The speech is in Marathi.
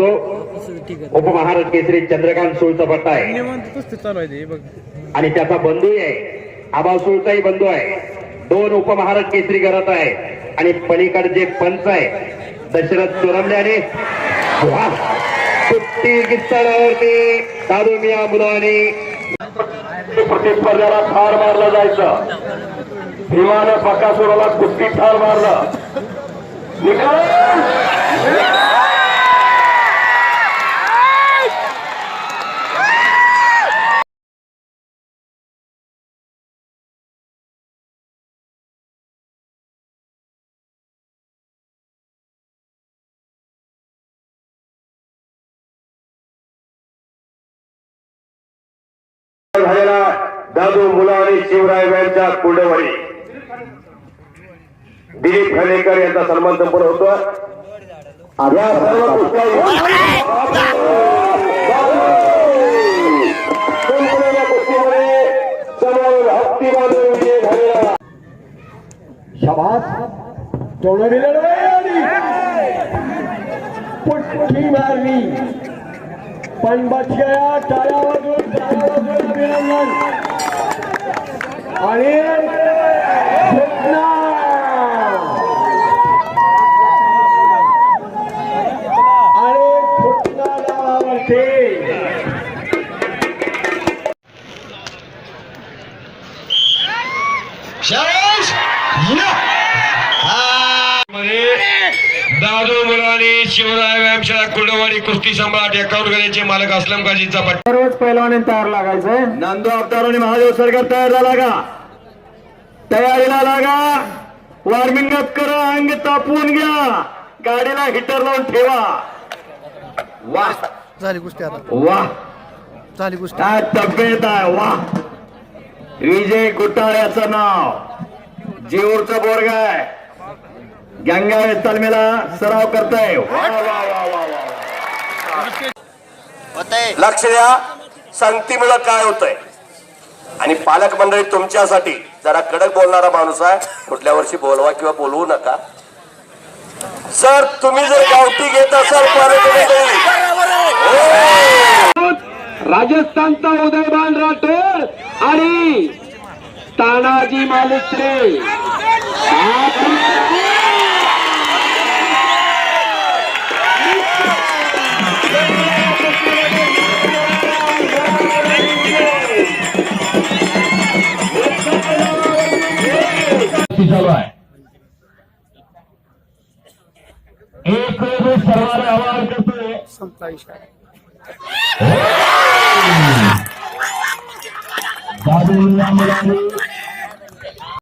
धावतो उपमहाराज केसरी चंद्रकांत सुळचा पट्टा आहे. आणि त्याचा बंधूही आहे. आबा सुळचाही बंधू आहे. दोन उपमहाराज केसरी करत आहे. आणि पलीकडचे पंच आहे दशरथ चोरमल्याने वा! सुट्टी किस्तडावरती दादू मिया मुलाने. प्रतिस्पर्ध्याला ठार मारलं जायचं. भीमानं बकासुराला कुस्ती ठार मारलं. निकाल! दादू मुला आणि शिवराय यांच्या कुंडवळी दिलीप खनेकर यांचा सन्मान संपन्न होतो या सर्व कुस्त्या- पुट्टी मारली. पण बच गया टाळ्या टाळ्या अभिनंदन. आणि घटना नावावरती दादू मुलानी शिवराय व्यायामशाळा कुंडवाडी कुस्ती सम्राट एकावन्न गण्याचे मालक असलम काजीचा पट्टा. सर्वच पैलवाने तयार लागायचंय. नांदो अवतार आणि महादेव सरकार तयार झाला का? तयारीला लागा. वॉर्मिंग अप करा अंग तापवून घ्या. गाडीला हिटर लावून ठेवा. वा. झाली कुस्ती आता. वा. झाली कुस्ती. काय तब्येत आहे? वा. विजय गुटाळ्याचं नाव. जेऊरचा बोरगा गंगावे तालमीला सराव करताय. वा वा वा वा वा लक्ष द्या. संगतीमुळं काय होतंय? आणि पालक मंडळी तुमच्यासाठी जरा कडक बोलणारा माणूस आहे. कुठल्या वर्षी बोलवा किंवा बोलवू नका. सर तुम्ही जर गावठी घेत असाल राजस्थानचा उदयभान राठोड आणि तानाजी मालुसरे. चालू आहे एक वेळ सर्वांना आवाहन करतोय दादू मुलांनी